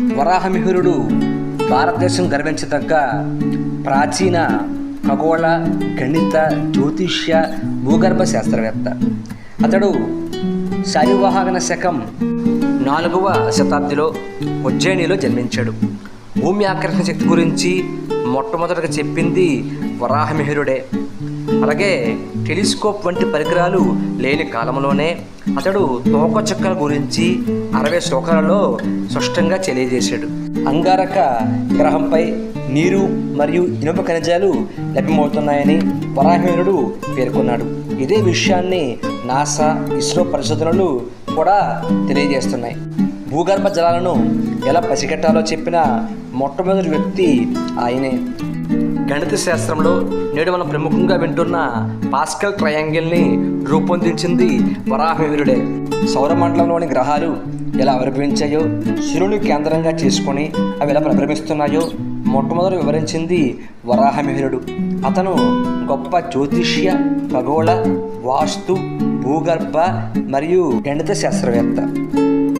వరాహమిహిరుడు భారతదేశం గర్వించదగ్గ ప్రాచీన ఖగోళ గణిత జ్యోతిష్య భూగర్భ శాస్త్రవేత్త. అతడు శాలివాహన శకం నాలుగవ శతాబ్దిలో ఉజ్జయినిలో జన్మించాడు. భూమి ఆకర్షణ శక్తి గురించి మొట్టమొదటగా చెప్పింది వరాహమిహిరుడే. అలాగే టెలిస్కోప్ వంటి పరికరాలు లేని కాలంలోనే అతడు తోకచుక్కల గురించి అరవై శ్లోకాలలో స్పష్టంగా తెలియజేశాడు. అంగారక గ్రహంపై నీరు మరియు ఇనుప ఖనిజాలు లభ్యమవుతున్నాయని పరాహీనుడు పేర్కొన్నాడు. ఇదే విషయాన్ని నాసా ఇస్రో పరిశోధనలు కూడా తెలియజేస్తున్నాయి. భూగర్భ జలాలను ఎలా పసిగట్టాలో చెప్పిన మొట్టమొదటి వ్యక్తి ఆయనే. గణిత శాస్త్రంలో నేడు మనం ప్రముఖంగా వింటున్న పాస్కల్ ట్రయాంగిల్ని రూపొందించింది వరాహవీరుడే. సౌరమండలంలోని గ్రహాలు ఎలా ఆవిర్భవించాయో సూర్యుని కేంద్రంగా చేసుకొని అవి ఎలా ప్రభ్రమిస్తున్నాయో మొట్టమొదటి వివరించింది వరాహమిహిరుడు అతను గొప్ప జ్యోతిష్య ఖగోళ వాస్తు భూగర్భ మరియు గణిత శాస్త్రవేత్త.